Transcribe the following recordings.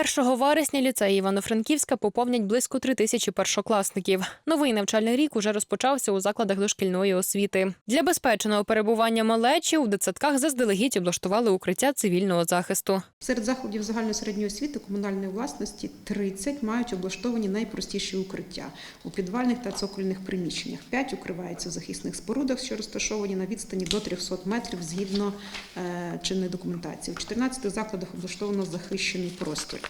1 вересня ліцеї Івано-Франківська поповнять близько три тисячі першокласників. Новий навчальний рік уже розпочався у закладах дошкільної освіти. Для безпечного перебування малечі у дитсадках заздалегідь облаштували укриття цивільного захисту. Серед закладів загальної середньої освіти комунальної власності 30 мають облаштовані найпростіші укриття у підвальних та цокольних приміщеннях. 5 укриваються в захисних спорудах, що розташовані на відстані до 300 метрів згідно е, чинної документації. У 14 закладах облаштовано захищений простір.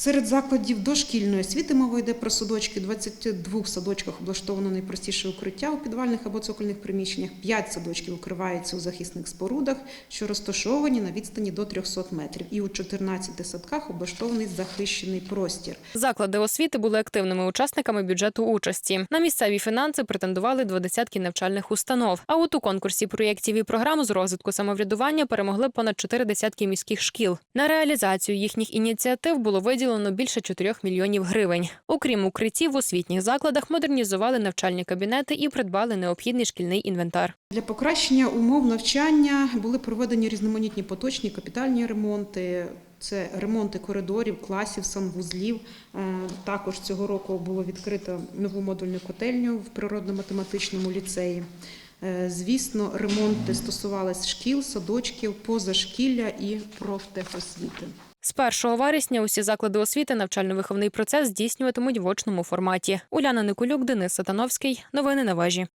Серед закладів дошкільної освіти мова йде про садочки. У 22 садочках облаштовано найпростіше укриття у підвальних або цокольних приміщеннях. 5 садочків укриваються у захисних спорудах, що розташовані на відстані до 300 метрів. І у 14 садках облаштований захищений простір. Заклади освіти були активними учасниками бюджету участі. На місцеві фінанси претендували два десятки навчальних установ. А от у конкурсі проєктів і програм з розвитку самоврядування перемогли понад чотири десятки міських шкіл. На реалізацію їхніх ініціатив було виділено більше 4 мільйонів гривень. Окрім укриттів, в освітніх закладах модернізували навчальні кабінети і придбали необхідний шкільний інвентар. Для покращення умов навчання були проведені різноманітні поточні капітальні ремонти. Це ремонти коридорів, класів, санвузлів. Е, Також цього року було відкрито нову модульну котельню в природно-математичному ліцеї. Е, Звісно, ремонти стосувалися шкіл, садочків, позашкілля і профтехосвіти. З 1 вересня усі заклади освіти навчально-виховний процес здійснюватимуть в очному форматі. Уляна Никулюк, Денис Сатановський. Новини на вежі.